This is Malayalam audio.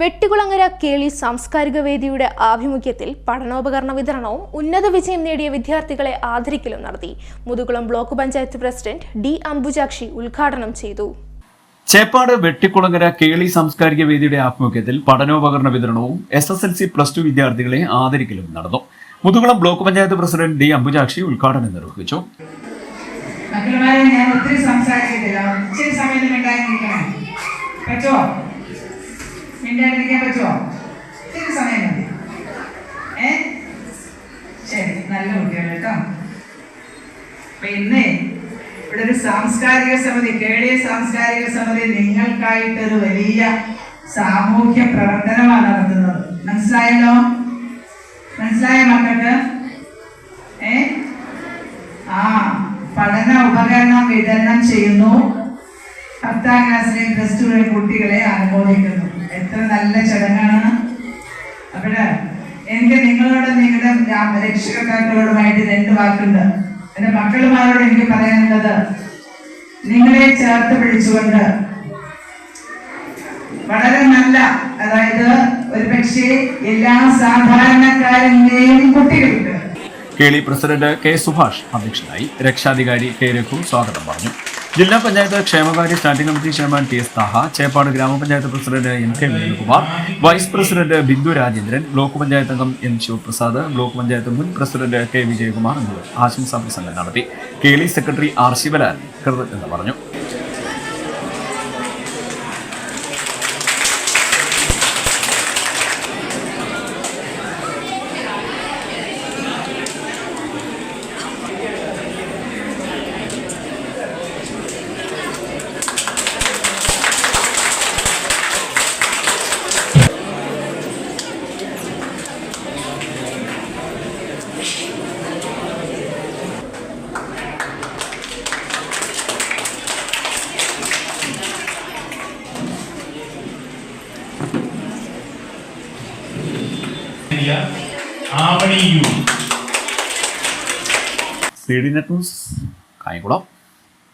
വെട്ടികുളങ്ങര കേളി സാംസ്കാരിക വേദിയുടെ ആഭിമുഖ്യത്തിൽ പഠനോപകരണ വിതരണവും ഉന്നത വിജയം നേടിയ വിദ്യാർത്ഥികളെ ആദരിക്കലും നടത്തി. Muthukulam block panchayat president D Ambujakshi ഉദ്ഘാടനം ചെയ്തു. ചേപ്പാട് വെട്ടിക്കുളങ്ങര കേളി സാംസ്കാരിക വേദിയുടെ ആഭിമുഖ്യത്തിൽ പഠനോപകരണ വിതരണവും S S L C plus two വിദ്യാർത്ഥികളെ ആദരിക്കലും നടന്നു. Muthukulam block panchayat president D Ambujakshi ഉദ്ഘാടനം നിർവഹിച്ചു. ഞാൻ ഒത്തിരി സംസാരിച്ചിട്ടില്ല. ഇച്ചിരി സമയം മിണ്ടായിരിക്കണം പറ്റുമോ മിണ്ടായിരിക്കാൻ പറ്റുമോ ഇത്തിരി സമയം മതി. ഏ? ശരി നല്ല കുട്ടികൾ കേട്ടോ. അപ്പൊ ഇന്ന് ഇവിടെ ഒരു സാംസ്കാരിക സമിതി കേളിയ സാംസ്കാരിക സമിതി നിങ്ങൾക്കായിട്ടൊരു വലിയ സാമൂഹ്യ പ്രവർത്തനമാണ് നടത്തുന്നത്. മനസ്സിലായല്ലോ? മനസ്സിലായ മക്കൾക്ക്? ഏ? ആ പഠന ഉപകരണം വിതരണം ചെയ്യുന്നു. പത്താം ക്ലാസ്സിലെ പ്ലസ് ടുവിലെ കുട്ടികളെ അനുമോദിക്കുന്നു. നല്ല ചടങ്ങാണ്. അപ്പോൾ എനിക്ക് നിങ്ങളോട് നിങ്ങളുടെ രക്ഷകർത്താക്കളോടുമായിട്ട് രണ്ട് വാക്കുണ്ട്. എന്റെ മക്കളുമാരോട് എനിക്ക് പറയാനുള്ളത് നിങ്ങളെ ചേർത്ത് പിടിച്ചുകൊണ്ട് വളരെ നല്ല അതായത് ഒരു പക്ഷേ എല്ലാ സാധാരണക്കാരന്റെയും കുട്ടികൾക്ക് കേളി പ്രസിഡന്റ് കെ സുഭാഷ് അധ്യക്ഷനായി രക്ഷാധികാരി കെ രഘു സ്വാഗതം പറഞ്ഞു. ജില്ലാ പഞ്ചായത്ത് ക്ഷേമകാര്യ standing committee chairman T S Thaha Cheppad ഗ്രാമപഞ്ചായത്ത് president M K Venukumar vice president Bindu Rajendran block panchayat അംഗം എം ശിവപ്രസാദ് ബ്ലോക്ക് പഞ്ചായത്ത് മുൻ പ്രസിഡന്റ് കെ വിജയകുമാർ എന്നിവർ ആശംസാ പ്രസംഗം നടത്തി. കേളി സെക്രട്ടറി ആർ ശിവലാൽ കൃതജ്ഞത പറഞ്ഞു. ആവണി യു. കായംകുളം